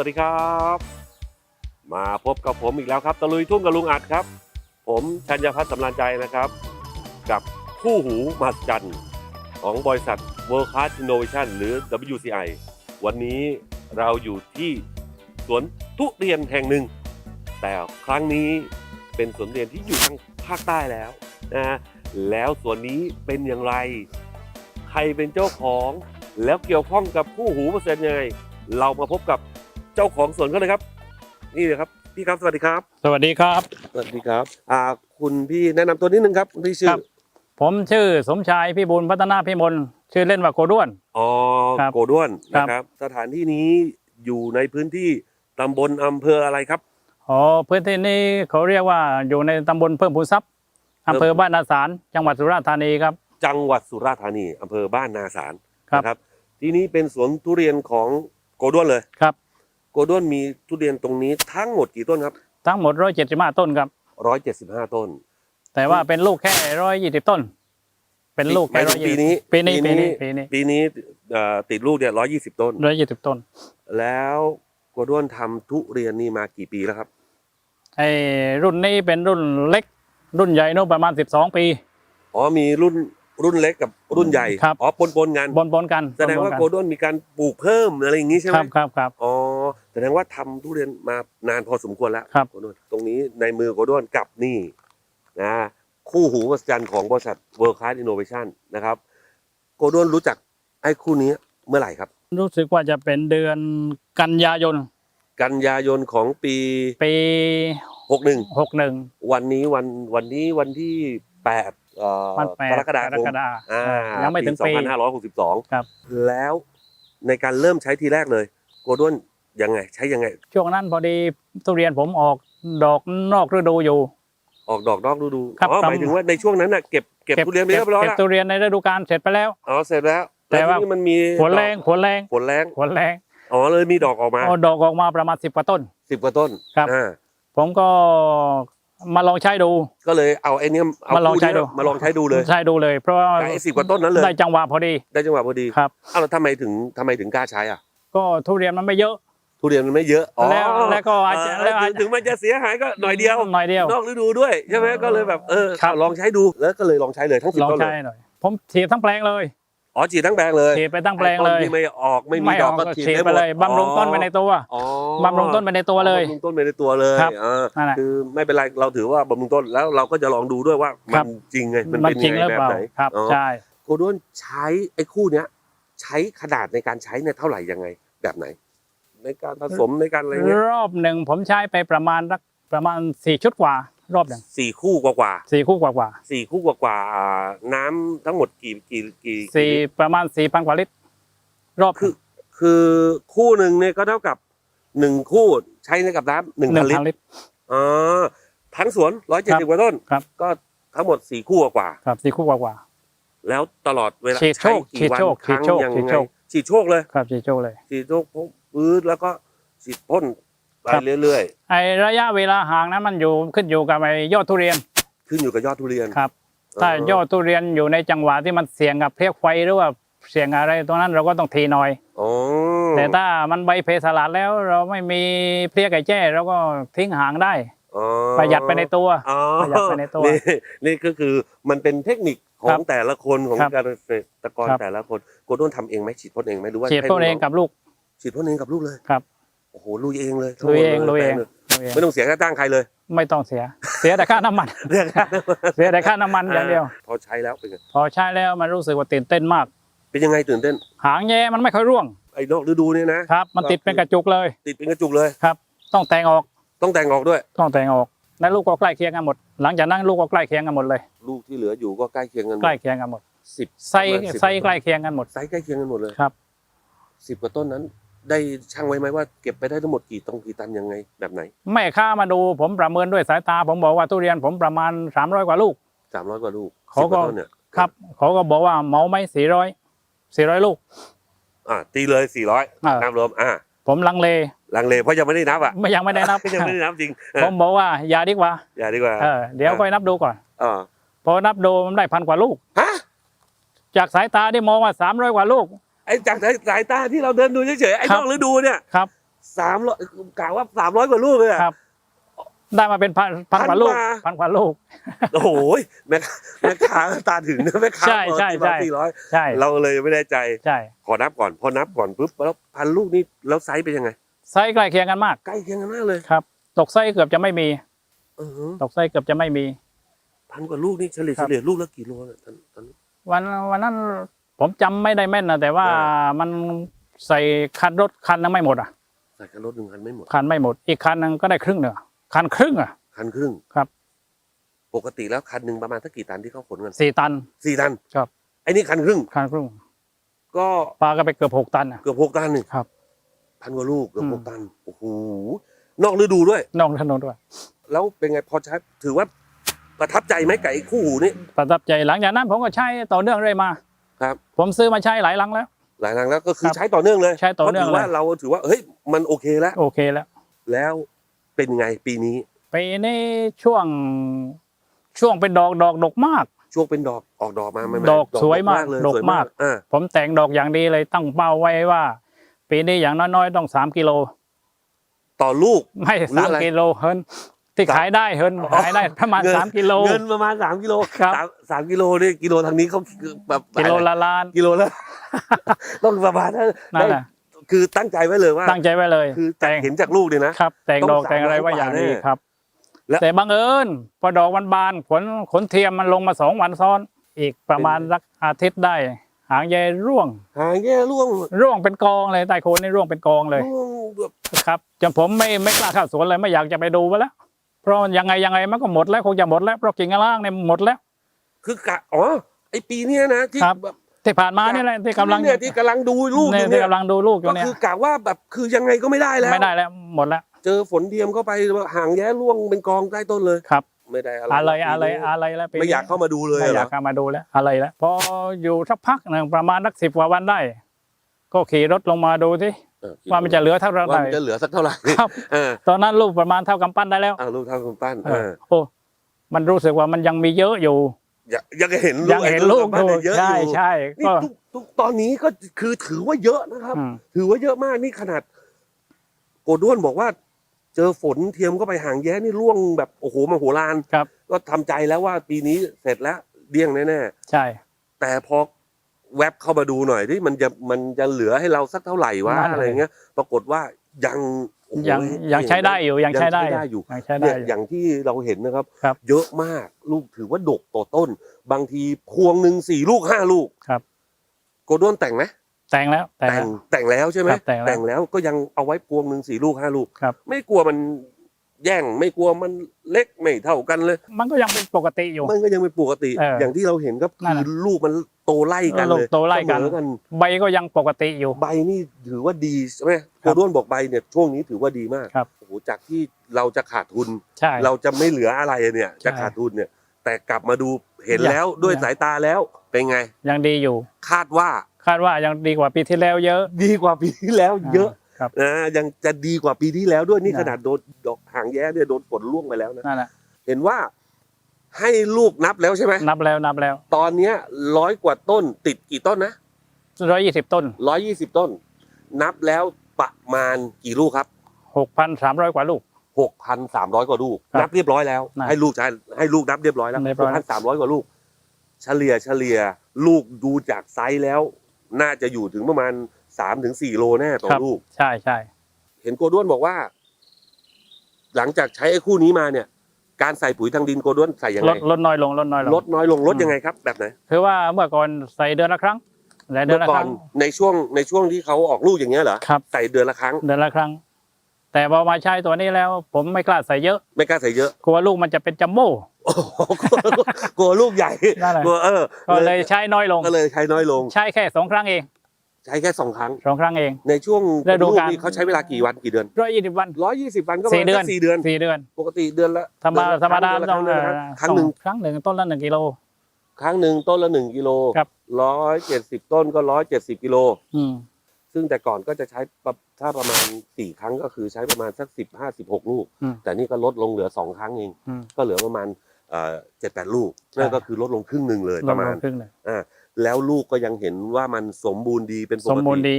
สวัสดีครับ มาพบกับผมอีกแล้วครับ ตะลุยทุ่งกับลุงอัดครับ ผมชัญญพัฒน์สำรานใจนะครับ กับคู่หูมหัศจรรย์ของบริษัท World Class Innovation หรือ WCI วันนี้เราอยู่ที่สวนทุเรียนแห่งหนึ่ง แต่ครั้งนี้เป็นสวนเรียนที่อยู่ทางภาคใต้แล้วนะฮะแล้วสวนนี้เป็นอย่างไร ใครเป็นเจ้าของ แล้วเกี่ยวข้องกับคู่หูเปอร์เซ็นต์ยังไง เรามาพบกับ เจ้าของสวนกันเลยครับ นี่เลยครับพี่ครับสวัสดีครับ สวัสดีครับ สวัสดีครับ อ่า คุณพี่แนะนำตัวนิดนึงครับคุณพี่ชื่ครัอบผมชื่อสมชายพี่บุญพัฒนาพิมลชื่อเล่นว่าโกด้วน อ๋อครับโกด้วนครับนะครับสถานที่นี้อยู่ในพื้นที่ตำบลอำเภออะไรครับ อ๋อพื้นที่นี้เขาเรียกว่าอยู่ในตำบลเพิ่มพูนทรัพย์อำเภอบ้านนาสารจังหวัดสุราษฎร์ธานีครับ จังหวัดสุราษฎร์ธานีอำเภอบ้านนาสารครับ นะครับ ที่นี้เป็นสวนทุเรียนของโกด้วนเลย ครับ โกด้วนมีทุเรียนตรงนี้ทั้งหมดกี่ต้นครับทั้งหมดร้อยเจ็ดสิบห้าต้นครับ ร้อยเจ็ดสิบห้าต้น แต่ว่าเป็นลูกแค่ร้อยยี่สิบต้น เป็นลูกหมาแค่ยร้ถึอยงยี่ปีนี้ปีนี้ปีนี้ปีนี้ปีนี้เอ่อติดลูกเนี่ยร้อยยี่สิบต้นร้อยยี่สิบต้น แล้วโกด้วนทำทุเรียนนี่มากี่ปีแล้วครับ ไอ้รุ่นนี้เป็นรุ่นเล็ก รุ่นใหญ่นู่นประมาณสิบสองปี อ๋อมีรุ่นรุ่นเล็กกับรุ่นใหญ่ครับ อ๋อปนปนๆกัน บนบนๆกันแสดงว่าปนๆโกกันด้วนมีการปลูกเพิ่มอะไรอย่างงี้ใช่ไหคมรับครับครับอ๋อ แสดงว่าทำทุเรียนมานานพอสมควรแล้วครับ โกด้วนตรงนี้ในมือโกด้วนกับนี่นะคู่หูวัสจันของบริษัท World Class Innovation นะครับ โกด้วนรู้จักไอ้คู่นี้เมื่อไหร่ครับ รู้สึกว่าจะเป็นเดือนกันยายน กันยายนของปีปี61หกหนึ่งวันนี้วันวันนี้วันที่8เอ่อวันแปดกรกฎาคมกฎาอ่ายังไม่ถึงปี2562ครับแล้วในการเริ่มใช้ทีแรกเลย โกด้วน ยังไง ใช้ยังไง ช่วงนั้นพอดีทุเรียนผมออกดอกนอกฤดูอยู่ ออกดอกนอกฤดูครับอ๋อครับหมายถึงว่าในช่วงนั้นน่ะเก็บเก็บทุเรียนไปเรียบร้อยเก็บแล้วทุเรียนในฤดูกาลเสร็จไปแล้ว อ๋อเสร็จแล้วแต่ว่า ล้ทีนี้มันมีผลแรงผลแรงผลแรงผลแรงอ๋อเลยมีดอกออกมาเอาดอกออกมาประมาณสิบกว่าต้น สิบกว่าต้นครับ อ่าผมก็มาลองใช้ดู ก็เลยเอาไอ้เนี้ยเอามาลองคู่ใช้เนี้ยดูมาลองใช้ดูเลยใช้ดูเลย เพราะว่าไอ้สิบกว่าต้นนั้นเลยได้จังหวะพอดีได้จังหวะพอดีครับ อ้าวแล้วทำไมถึงทำไมถึงกล้าใช้อะก็ทุเรียนมันไม่เยอะ ทุเรียนมันไม่เยอะอ๋อแล้วแล้วก็อาจจะเออแล้วอาจจะ ถึงมันจะเสียหายก็หน่อยเดียว หน่อยเดียวนอกฤดูด้วยใช่ไหมก็เลยแบบเออครับ ลองใช้ดูแล้วก็เลยลองใช้เลยทั้งสิบลองต้นเลใช้ยหน่อย ผมฉีดทั้งแปลงเลยอ๋อฉีดทั้งแปลงเลยฉีดไปทั้งแปลงเลยไอ้ต้นที่ไม่ออกไม่มีไม่ดอออกกก็ก็ฉีดฉีดได้หไปมดเลยบำรุงต้นไปในตัวอ๋อบำรุงต้นไปในตัวเลย บำรุงต้นไปในตัวเลยครับเออนั่นแหละ คือไม่เป็นไรเราถือว่าบำรุงต้นแล้วเราก็จะลองดูด้วยว่าครัมันบจริงไงมันมันเป็นจริงยังหไงรือแบเปบล่าไหนครับอ๋อ ใช่ โกด้วนใช้ไอ้คู่เนี้ยใช้ขนาดในการใช้เนี่ยเท่าไหร่ยังไงแบบไหน ในการผสมในการอะไรเงี้ยรอบหนึ่งผมใช้ไปประมาณสักประมาณสี่ชุดกว่า รอบหนึ่งสี่คู่กว่าสี่คู่กว่ากว่าๆสี่คู่กว่าๆอ่าน้ำทั้งหมดกี่กี่กี่สี่กี่ประมาณสี่พันกว่าลิตร รอบคือคือคู่หนึ่งเนี่ยก็เท่ากับหนึ่งคู่ใช้ในกับน้ำหนึ่งหนึ่พังนลิตพันรลิตรอ๋อทั้งสวนร้อยเจ็ดครัสิบบกว่าต้นครับ ก็ทั้งหมดสี่คู่กว่าครับสี่คู่กว่ากว่าๆแล้วตลอดเวลาฉีดโชใช้คกี่วันฉีดโชคครั้งฉีดโชคยังฉีดไงโชคฉีดโชคเลยครับสี่โชคเลยฉีดโชค พื้นแล้วก็ฉีดพ่นไปครับ เรื่อยไอระยะเวลาห่างนั้นมันอยู่ขึ้นอยู่กับไอ้ยอดทุเรียนๆ ขึ้นอยู่กับยอดทุเรียนครับ ถ้ายอดทุเรียนอยู่ในจังหวะที่มันเสี่ยงกับเพลี้ยไฟหรือว่าเสี่ยงอะไรตรงนั้นเราก็ต้องทีหน่อย อ๋อแต่ถ้ามันใบเพสลัดแล้วเราไม่มีเพลี้ยไก่แจ้เราก็ทิ้งห่างได้ อ๋อประหยัดไปในตัว อ๋อประหยัดไปในตัวนี่นี่ก็คือมันเป็นเทคนิคขอครังบแต่ละคนของครับเกษตรกรครับ แต่ละคนโกด้นทำเองไหมฉีดพ่นเองไหมหรือว่าฉีดให้พ่นเองลูกับลูก ฉีดพ่นเองกับลูกเลยครับ โอ้โหลุยเองเลยลุยเองทั้หมลุดยเองแปลลุยเองไม่ต้องเสียค่าจ้างใครเลย ไม่ต้องเสีย เสียแต่ค่าน้ำมันเรื่องค่าน้ำมันเสียแต่ค่าน้ำมันอย่างเดียว พอใช้แล้วเป็นไงพอใช้แล้วมันรู้สึกว่าตื่นเต้นมาก เป็นยังไงตื่นเต้น หางแย่มันไม่ค่อยร่วงไอ้นอกฤดูเนี่ยนะครับมันติดเป็นกระจุกเลย ติดเป็นกระจุกเลยครับ ต้องแต่งออกต้องแต่งออกด้วย ต้องแต่งออกและลูกก็ใกล้เคียงกันหมด หลังจากนั้นลูกก็ใกล้เคียงกันหมดเลย ลูกที่เหลืออยู่ก็ใกล้เคียงกันหมดใกล้เคียงกันหมดสิบไส้ประมาณ10ไส้ใกล้เคียงกันหมดไซส์ใกล้เคียงกันหมดเลยครับสิบกว่าต้นนั้น ได้ช่างไว้ไหมว่าเก็บไปได้ทั้งหมดกี่ตรงกี่ตันยังไงแบบไหนแม่ค้ามาดูผมประเมินด้วยสายตา ผมบอกว่าทุเรียนผมประมาณ 300 กว่าลูก สามร้อยกว่าลูกเขาก็10ว่ต้นเนี่ยครับเขาก็บอกว่าเหมาไหมสี่ร้อยสี่ร้อยลูก อ่าตีเลยสี่ร้อยอ่านับรวมอ่าผมลังเลลังเลเพราะยังไม่ได้นับอะไม่ยังไม่ได้นับ ยังไม่ได้นับจริงเอผอมบอกว่าอย่าดีกว่าอย่าดีกว่าเออเดี๋ยวค่อยนับดูก่อนอ่าพอนับดูมันได้พันกว่าลูก ฮะจากสายตาที่มองว่าสามร้อยกว่าลูกไอ้จากสายตาที่เราเดินดูเฉยๆไอ้ครันบอกฤดูเนี่ยครับสามร้อยกล่าวว่าสามร้อยกว่าลูกเลยอะครับ ได้มาเป็นพันพันกว่าลูกพันกว่าพันกว่าลูกโอ้โหแม่ค้าแม่ค้าตาถึงนะแม่ค้าใช่ใช่ใช่สี่ร้อยใช่เราเลยไม่ได้ใจใช่ขอนับก่อนพอนับก่อนปุ๊บแล้วพันลูกนี่แล้วไซส์เป็นยังไงไซส์ใกล้เคียงกันมากใกล้เคียงกันมากเลยครับตกไซส์เกือบจะไม่มีเออตกไซส์เกือบจะไม่มีพันกว่าลูกนี่เฉลี่ยครัเฉบลี่ยลูกละกี่โลเนี่ยตอนตอนนี้วันวันนั้น ผมจำไม่ได้แม่นนะแต่ว่าเอมันใส่คันรถคันนึงไม่หมดอะใส่กันรถหนึ่งคันไม่หมด คันไม่หมด อีกคันนึงก็ได้ครึ่งเนอะคันครึ่งอะ คันครึ่งครับ ปกติแล้วคันหนึ่งประมาณสักกี่ตันที่เขาขนกันสี่ตัน สี่ตันครับ ไอ้นี่คันครึ่ง คันครึ่งก็ปลาก็ไปเกือบหกตันอะ เกือบหกตันนี่ครับ พันกว่าลูกเกือบอืม หกตันโอ้โหนอกฤดูด้วย นอกถนนด้วยแล้วเป็นไงพอใช้ถือว่าประทับใจไหมกับไอ้คู่หูนี่ประทับใจหลังจากนั้นผมก็ใช้ต่อเนื่องเรื่อยมา ครับ ผมซื้อมาใช้หลายหลังแล้ว หลายครั้งแล้วก็คือครับใช้ต่อเนื่องเลยใช้ต่อเนื่องพราะถือว่าเลยเราถือว่าเฮ้ยมันโอเคแล้วโอเคแล้ว แล้วเป็นไงปีนี้ปีนี้ช่วงช่วงเป็นดอกดอกดกมาก ช่วงเป็นดอกออกดอกมาไหมดอกสวยมากเลยดกสวยมากอ่าผมแต่งดอกอย่างดีเลยตั้งเป้าไว้ว่า ปีนี้อย่างน้อยๆต้องสามกิโล ต่อลูกไม่หรือสามอะไรกิโลเฮิรน ที่สามขายได้เฮิรนอ๋อขายได้ประมาณเงินสามกิโลเงินประมาณสามกิโลครับสามสามกิโลนี่กิโลทางนี้เขาแบบกิโลละล้านกิโลละต้องประมาณนั้นนั่นแหละคือตั้งใจไว้เลยว่า ตั้งใจไว้เลย คือจากแต่งเห็นจากลูกเนี่ยนะครับ แต่งต้องดอกแต่งอะไร300ไว่าอย่างดีกว่าแน่ครับแล้วแต่บังเอิญพอดอกมันบานขนขนเทียมมันลงมาสองวันซ้อน อีกประมาณสักอาทิตย์ได้ หางใยร่วง หางแย่ร่วง ร่วงเป็นกองเลยใต้โคนนี่ร่วงเป็นกองเลยร่วงแบบครับจนผมไม่ไม่กล้าเข้าสวนเลยไม่อยากจะไปดูไปแล้ว เพราะยังไงยังไงมันก็หมดแล้วคงจะหมดแล้วเพราะกิ่งล่างเนี่ยหมดแล้ว คือกะอ๋อไอปีเนี้ยนะที่ครับ แบบที่ผ่านมานี่แหละที่กำลังเนี่ยที่กำลังดูลูกอเนี่ยยู่ที่เนี่ยกำลังดูลูกอก็ยู่เนี่ยคือกะว่าแบบคือยังไงก็ไม่ได้แล้วไม่ได้แล้วหมดแล้วเจอฝนเทียมเข้าไปหางแย่ร่วงเป็นกองใต้ต้นเลย ครับ ไม่ได้อะไรอะไรอะไรอะไรแล้วปีนี้ไม่อยากเข้ามาดูเลยไม่เหอรยาอกเข้ามาดูแล้วอะไรแล้วพออยู่สักพักหนึ่งประมาณนักสิบกว่าวันได้ ก็ขี่รถลงมาดูที่เออ ว่ามันจะเหลือเท่าไหร่ว่ามันจะเหลือสักเท่าไหร่ครับเออตอนนั้นลูกประมาณเท่ากำปั้นได้แล้วเอาลูกเท่าคุณปั้นเอเอออโอ้มันรู้สึกว่ามันยังมีเยอะอยู่ยังยังเห็นยังเห็นลูกไอ้อยู่ปั้นเนี่ยเยอะอใช่ยู่ใช่นี่ก็ทุกทุกตอนนี้ก็คือถือว่าเยอะนะครับอืมถือว่าเยอะมากนี่ขนาด โกด้วนบอกว่า เจอฝนเทียมก็ไปหางแย้นี่ร่วงแบบโอ้โหมโหฬารครับ ก็ทำใจแล้วว่าปีนี้เสร็จแล้วเดี้ยงแน่ใช่ๆแต่พอ แวบเข้ามาดูหน่อยที่มันจะมันจะเหลือให้เราสักเท่าไหร่วะอะไรเงี้ย ปรากฏว่ายังโอ้โหยังยังใช้ได้อยู่ยังใช้ได้อยู่ยังใช้ได้เนี่ยอยู่อย่างที่เราเห็นนะครับ ครับเยอะมากลูกถือว่าดกต่อต้น บางทีพวงหนึ่งสี่ลูกห้าลูกครับ โกด้วนแต่งไหมแต่งแล้วแต่ง แต่งแล้วแต่งแล้วใช่ไหมครับแต่งแล้วแล้วก็ยังเอาไว้พวงหนึ่งสี่ลูกห้าลูก ครับ ไม่กลัวมัน แย่งไม่กลัวมันเล็กไม่เท่ากันเลย มันก็ยังเป็นปกติอยู่ มันก็ยังเป็นปกติ เออออย่างที่เราเห็นก็นั่นคือน่ะลูกมันโตไล่กันลูเลกยโตไล่กัน เสมอกัน ใบก็ยังปกติอยู่ ใบนี่ถือว่าดีใช่ไหมคโกรับด้วนบอกใบเนี่ยช่วงนี้ถือว่าดีมากครับ โอ้โหจากที่เราจะขาดทุน ใช่ เราจะไม่เหลืออะไรเนี่ยใช่จะขาดทุนเนี่ย แต่กลับมาดูเห็นยังแล้วด้วยยังสายตาแล้วเป็นไง ยังดีอยู่ คาดว่าคาดว่ายังดีกว่าปีที่แล้วเยอะ ดีกว่าปีที่แล้วเยอะ ครับนะยังจะดีกว่าปีที่แล้วด้วยนี่นะ ขนาดโดนดอกหางแย้เนี่ยโดนฝนล่วงไปแล้วนะนั่นแหละเห็นว่าให้ลูกนับแล้วใช่ไหมนับแล้วนับแล้วตอนเนี้ยร้อยกว่าต้นติดกี่ต้นนะร้อยยี่สิบต้นร้อยยี่สิบต้น นับแล้วประมาณกี่ลูกครับหกพันสามร้อยกว่าลูก หกพันสามร้อยกว่าลูกครับนับเรียบร้อยแล้ว นะให้ลูกใช้ให้ลูกนับเรียบร้อยแล้วเรียบหร้กอยพันสามร้อยกว่าลูก เฉลี่ยเฉลี่ยลูกดูจากไซส์แล้ว น่าจะอยู่ถึงประมาณ สามถึงสี่โลแน่ต่อครับ ลูก ใช่ใช่เห็นโกด้วนบอกว่า หลังจากใช้ไอ้คู่นี้มาเนี่ย การใส่ปุ๋ยทางดินโกด้วนใส่ยังลไงดลดน้อยลงลดน้อยลงลดน้อยลงลดอืมยังไงครับ แบบไหนคือว่าเมื่อก่อนใส่เดือนละครั้งใส่เดือเมื่นอละก่คอรั้นงในช่วงในช่วงที่เขาออกลูกอย่างเงี้ยเหรอครับ ใส่เดือนละครั้ง เดือนละครั้ง แต่พอมาใช้ตัวนี้แล้ว ผมไม่กล้าใส่เยอะไม่กล้าใส่เยอะกลัวลูกมันจะเป็นจัมโบ้ โอ้โหกลัวกลัวลูกใหญ่นั่นแหละ กลัวเออก็เลยใช้น้อยลง ก็เลยใช้น้อยลง ใช้แค่สองครั้งเอง ใช้แค่สองครั้ง สองครั้งเอง ในช่วงฤดูลูกกาลนี่เขาใช้เวลากี่วันกี่เดือนร้อยยี่สิบวันร้อยยี่สิบวันก็ประสี่มาณเดือนสักสี่เดือน สี่เดือน ปกติเดือนละธรรมดาเดือนละธรรมดาเดือนละต้องครั้งเดือนละครั้งหนึ่งครั้งหนึ่งต้นละหนึ่งกิโล ครั้งหนึ่งต้นละหนึ่งกิโลครับ ร้อยเจ็ดสิบต้นก็ร้อยเจ็ดสิบกิโล อืมซึ่งแต่ก่อนก็จะใช้ประถ้าประมาณสี่ครั้งก็คือใช้ประมาณสักสิบห้าสิบหกลูก อืมแต่นี่ก็ลดลงเหลือสองครั้งเอง อืม ก็เหลือประมาณเจ็ดแปดลูกใช่นั่นก็คือลดลงครึ่งหนึ่งเลยลปงระมาณครึ่งเลย แล้วลูกก็ยังเห็นว่ามันสมบูรณ์ดีเป็นปสมกบูรณ์ติดี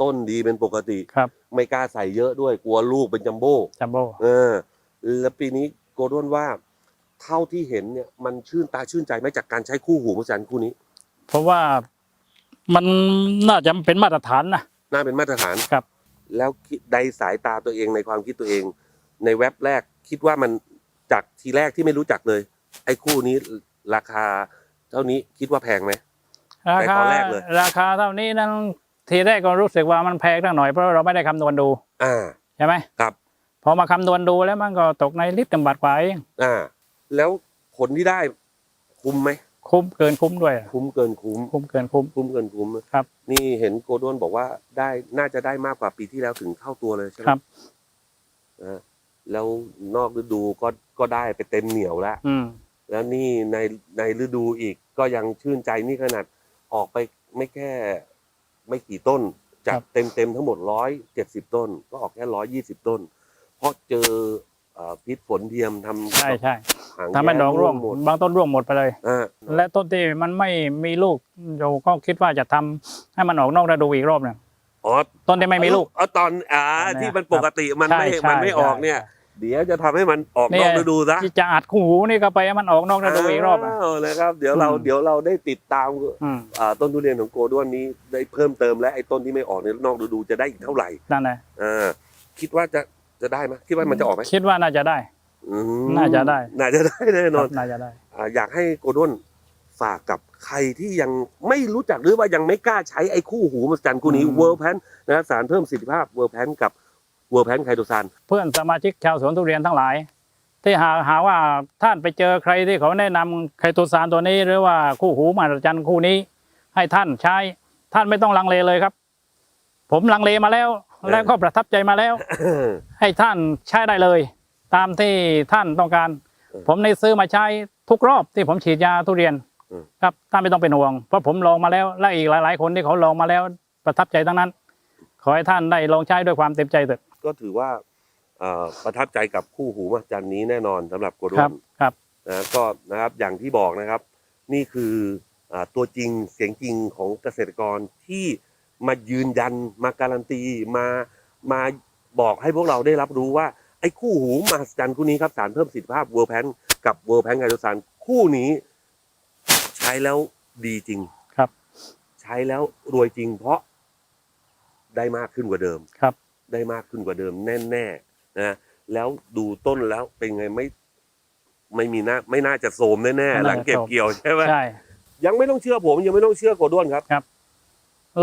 ต้นดีเป็นปกติ ครับไม่กล้าใส่เยอะด้วยกลัวลูกเป็นจัมโบ้จัมโบ้เออ แล้วปีนี้โกลดวนว่า เท่าที่เห็นเนี่ยมันชื่นตาชื่นใจไหมจากการใช้คู่หูมหัศจรรย์คู่นี้เพราะว่ามันน่าจะเป็นมาตรฐานนะ น่าเป็นมาตรฐานครับ แล้วคิดใดสายตาตัวเองในความคิดตัวเอง ในเว็บแรกคิดว่ามันจากทีแรกที่ไม่รู้จักเลย ไอ้คู่นี้ราคาเท่านี้คิดว่าแพงไหม ราแต่คาตอนแรกเลย ราคาเท่านี้นั้นทีแรกก็รู้สึกว่ามันแพงตั้งหน่อยเพราะเราไม่ได้คำนวณดูอ่าใช่ไหมครับพอมาคำนวณดูแล้วมันก็ตกในลิตรกำบัดกว่าเองอ่า แล้วผลที่ได้คุ้มไหมคุ้มเกินคุ้มด้วย คุ้มเกินคุ้ม คุ้มเกินคุ้ม คุ้มเกินคุ้มครับ นี่เห็นโกลดวนบอกว่าได้น่าจะได้มากกว่าปีที่แล้วถึงเท่าตัวเลยใช่ไหมครับนะฮะแล้วนอกฤดูก็ก็ได้ไปเต็มเหนียวแล้วอืมแล้วนี่ในในฤดูอีกก็ยังชื่นใจนี่ขนาด ออกไปไม่แค่ไม่กี่ต้น จากเต็มเต็มๆทั้งหมดร้อยเจ็ดสิบต้น ก็ออกแค่ร้อยยี่สิบต้น เพราะเจอเอ่อพิษฝนเทียมทำใช่ใช่หางทำให้ดอกร่วงหมดบางต้นร่วงหมดไปเลย อ่าและต้นที่มันไม่มีลูกเราก็คิดว่าจะทำให้มันออกนอกฤดูอีกรอบหนึงอ๋อต้นที่ไม่มีลูก เอาตอนอ่าตอนเนี้ยที่มันปกติมันใช่ไม่ใช่มันไม่ออกเนี่ย เดี๋ยวจะทำให้มันออกเนี่นยอกฤดูซะที่จะอัดคู่หูนี่ก็ไปให้มันออกนอกฤดูอีกรอบอะาวนะครับ เดี๋ยวเราอืมเดี๋ยวเราได้ติดตามอืมอ่าต้นทุเรียนของโกด้วนนี้ได้เพิ่มเติมและไอ้ต้นที่ไม่ออกในนอกฤดูจะได้อีกเท่าไหร่นั่นแหละอ่าคิดว่าจะจะได้ไหมคิดว่ามันจะออกไหมคิดว่าน่าจะได้อืมน่าจะได้ น่าจะได้แน่นอนครับน่าจะได้อ่าอยากให้โกด้วนฝากกับใครที่ยังไม่รู้จักหรือว่ายังไม่กล้าใช้ไอ้คู่หูมหัศจรรย์คู่นี้อืมเวอร์แพนนะครับสารเพิ่มประสิทธิภาพเวอร์แพนกับ เวอร์แพนไคโตซานเพื่อนสมาชิกชาวสวนทุเรียนทั้งหลาย ที่หาหาว่าท่านไปเจอใครที่เขาแนะนำไคโตซานตัวนี้ หรือว่าคู่หูมหัศจรรย์คู่นี้ ให้ท่านใช้ท่านไม่ต้องลังเลเลยครับ ผมลังเลมาแล้ว แล้วก็ประทับใจมาแล้ว ให้ท่านใช้ได้เลย ตามที่ท่านต้องการ ผมได้ซื้อมาใช้ทุกรอบที่ผมฉีดยาทุเรียนครับท่านไม่ต้องเป็นห่วง เพราะผมลองมาแล้ว และอีกหลาย ๆ คนที่เขาลองมาแล้วประทับใจทั้งนั้น ขอให้ท่านได้ลองใช้ด้วยความเต็มใจเถิด ก็ถือว่าเอ่อประทับใจกับคู่หูมหัศจรรย์นี้แน่นอนสำหรับโกด้ครัวบนครับนะก็นะครับอย่างที่บอกนะครับ นี่คืออาตัวจริงเสียงจริงของเกษตรกรที่มายืนยันมาการันตีมามาบอกให้พวกเราได้รับรู้ว่าไอ้คู่หูมหัศจรรย์คู่นี้ครับสารเพิ่มประสิทธิภาพเวอร์แพนกับเวอร์แพนไฮโดรซานคู่นี้ ใช้แล้วดีจริง ครับ ใช้แล้วรวยจริงเพราะได้มากขึ้นกว่าเดิม ครับ ได้มากขึ้นกว่าเดิมแน่ๆนะแล้วดูต้นแล้วเป็นไงไม่ไม่มีน่าไม่น่าจะโสมแน่ไม่ๆน่าจะหลังเก็บโทรมเกี่ยวใช่ไหมใช่ยังไม่ต้องเชื่อผมยังไม่ต้องเชื่อโกด้วนครับ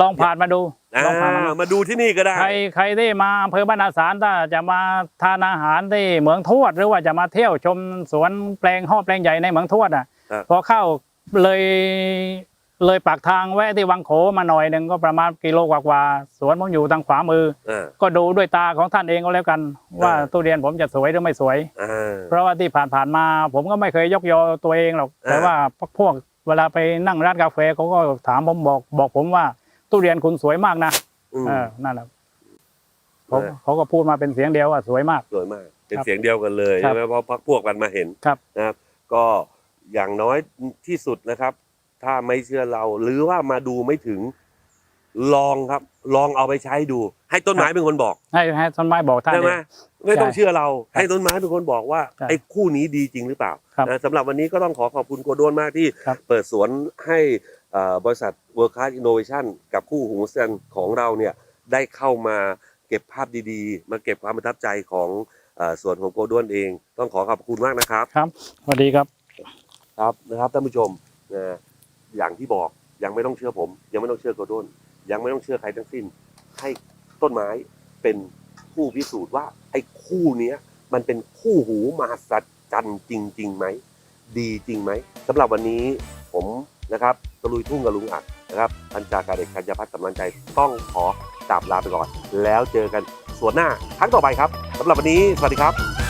ลองผ่านมาดูอ่าลองผ่านมาดูมาดูที่นี่ก็ได้ ใครใครที่มาอำเภอบ้านนาสารถ้าจะมาทานอาหารที่เหมืองทวด หรือว่าจะมาเที่ยวชมสวนแปลงห่อแปลงใหญ่ในเหมืองทวดอะครับพอเข้าเลย เลยปากทางแวะที่วังโขมาหน่อยหนึ่งก็ประมาณกิโลกว่าๆสวนผมอยู่ทางขวามืออ่าก็ดูด้วยตาของท่านเองก็แล้วกัน ว่าอ่าทุเรียนผมจะสวยหรือไม่สวยอ่าเพราะว่าที่ผ่านๆมา ผมก็ไม่เคยยกยอตัวเองหรอกอ่าแต่ว่าพวกพวกเวลาไปนั่งร้านกาแฟเขาก็ถามผมบอกบอกผมว่าทุเรียนคุณสวยมากนะอืมเออนั่นแหละเขาเออเขาก็พูดมาเป็นเสียงเดียวว่าสวยมากสวยมาก เป็นครับเสียงเดียวกันเลยครับใช่ไหมเพราะพักพวกกันมาเห็นครับนะครับ ก็อย่างน้อยที่สุดนะครับ ถ้าไม่เชื่อเรา หรือว่ามาดูไม่ถึง ลองครับ ลองเอาไปใช้ดู ให้ต้นไม้เป็นคนบอกให้ให้ต้นไม้บอกท่านใช่ไหมเอง ไม่ต้องใช่เชื่อเราครับให้ต้นไม้เป็นคนบอกว่าใช่ไอ้คู่นี้ดีจริงหรือเปล่าครับนะสำหรับวันนี้ก็ต้องขอขอบคุณโกด้วนมากที่ครับ เปิดสวนให้เอ่อบริษัท World Class Innovation กับคู่หูเซนของเราเนี่ยได้เข้ามาเก็บภาพดีๆ มาเก็บความประทับใจของเอ่อสวนของโกด้วนเอง ต้องขอขอบคุณมากนะครับ ครับสวัสดีครับ ครับนะครับท่านผู้ชมนะ อย่างที่บอกยังไม่ต้องเชื่อผม ยังไม่ต้องเชื่อโกด้นยังไม่ต้องเชื่อใครทั้งสิ้น ให้ต้นไม้เป็นผู้พิสูจน์ว่าไอ้คู่เนี้ยมันเป็นคู่หูมหัศจรรย์จริงๆไหมดีจริงไหมสำหรับวันนี้ผมนะครับตะลุยทุ่งกับลุงอัดนะครับพันจากาเด็กกัญญาพัฒน์กำลังใจต้องขอกราบลาไปก่อน แล้วเจอกันส่วนหน้าครั้งต่อไปครับสำหรับวันนี้สวัสดีครับ